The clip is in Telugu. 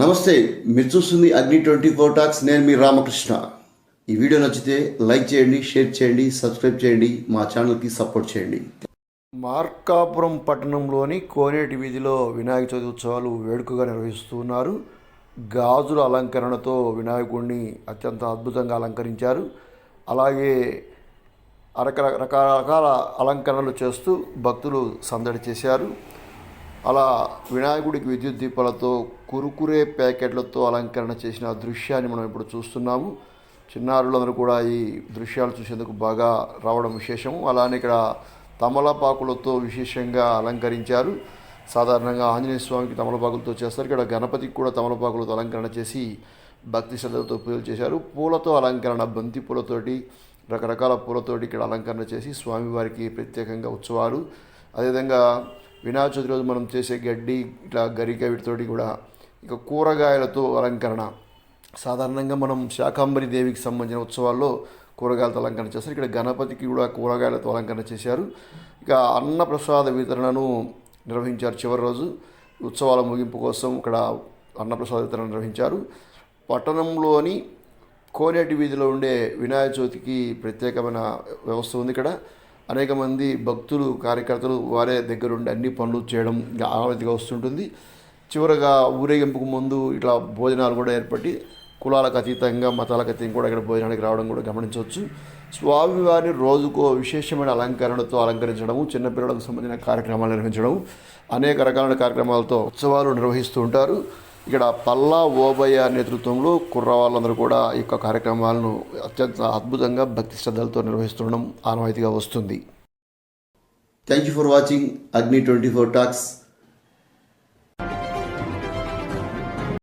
నమస్తే మీరు చూస్తుంది అగ్ని ట్వంటీ ఫోర్ టాక్స్ నేను మీ రామకృష్ణ. ఈ వీడియో నచ్చితే లైక్ చేయండి షేర్ చేయండి సబ్స్క్రైబ్ చేయండి మా ఛానల్కి సపోర్ట్ చేయండి. మార్కాపురం పట్టణంలోని కోనేటి వీధిలో వినాయక చవితి ఉత్సవాలు వేడుకగా నిర్వహిస్తున్నారు. గాజుల అలంకరణతో వినాయకుడిని అత్యంత అద్భుతంగా అలంకరించారు. అలాగే రకరకాల అలంకరణలు చేస్తూ భక్తులు సందడి చేశారు. అలా వినాయకుడికి విద్యుత్ దీపాలతో కురుకురే ప్యాకెట్లతో అలంకరణ చేసిన దృశ్యాన్ని మనం ఇప్పుడు చూస్తున్నాము. చిన్నారులందరూ కూడా ఈ దృశ్యాలు చూసేందుకు బాగా రావడం విశేషము అలానే ఇక్కడ తమలపాకులతో విశేషంగా అలంకరించారు. సాధారణంగా ఆంజనేయ స్వామికి తమలపాకులతో చేస్తారు. ఇక్కడ గణపతికి కూడా తమలపాకులతో అలంకరణ చేసి భక్తి శ్రద్ధలతో పూజలు చేశారు. పూలతో అలంకరణ బంతి పూలతోటి రకరకాల పూలతోటి ఇక్కడ అలంకరణ చేసి స్వామివారికి ప్రత్యేకంగా ఉత్సవాలు. అదేవిధంగా వినాయక చవితి రోజు మనం చేసే గడ్డి ఇట్లా గరిక వీటితోటి కూడా ఇక కూరగాయలతో అలంకరణ. సాధారణంగా మనం శాకాంబరి దేవికి సంబంధించిన ఉత్సవాల్లో కూరగాయలతో అలంకరణ చేస్తారు. ఇక్కడ గణపతికి కూడా కూరగాయలతో అలంకరణ చేశారు. ఇక అన్నప్రసాద వితరణను నిర్వహించారు చివరి రోజు. ఉత్సవాల ముగింపు కోసం ఇక్కడ అన్నప్రసాద వితరణ నిర్వహించారు. పట్టణంలోని కోనేటి వీధిలో ఉండే వినాయక చవితికి ప్రత్యేకమైన వ్యవస్థ ఉంది ఇక్కడ. అనేక మంది భక్తులు కార్యకర్తలు వారే దగ్గరుండి అన్ని పనులు చేయడం ఆనవాయితీగా వస్తుంటుంది. చివరగా ఊరేగింపుకు ముందు ఇట్లా భోజనాలు కూడా ఏర్పడి కులాలకు అతీతంగా మతాలకు అతీతంగా కూడా ఇక్కడ భోజనానికి రావడం కూడా గమనించవచ్చు. స్వామివారిని రోజుకో విశేషమైన అలంకరణతో అలంకరించడము చిన్నపిల్లలకు సంబంధించిన కార్యక్రమాలు నిర్వహించడం అనేక రకాలైన కార్యక్రమాలతో ఉత్సవాలు నిర్వహిస్తూ ఉంటారు. ఇక్కడ పల్లా ఓబయ్య నేతృత్వంలో కుర్రవాళ్ళందరూ కూడా ఈ యొక్క కార్యక్రమాలను అత్యంత అద్భుతంగా భక్తి శ్రద్ధలతో నిర్వహిస్తుండడం ఆనవాయితీగా వస్తుంది. Thank you for watching Agni twenty four talks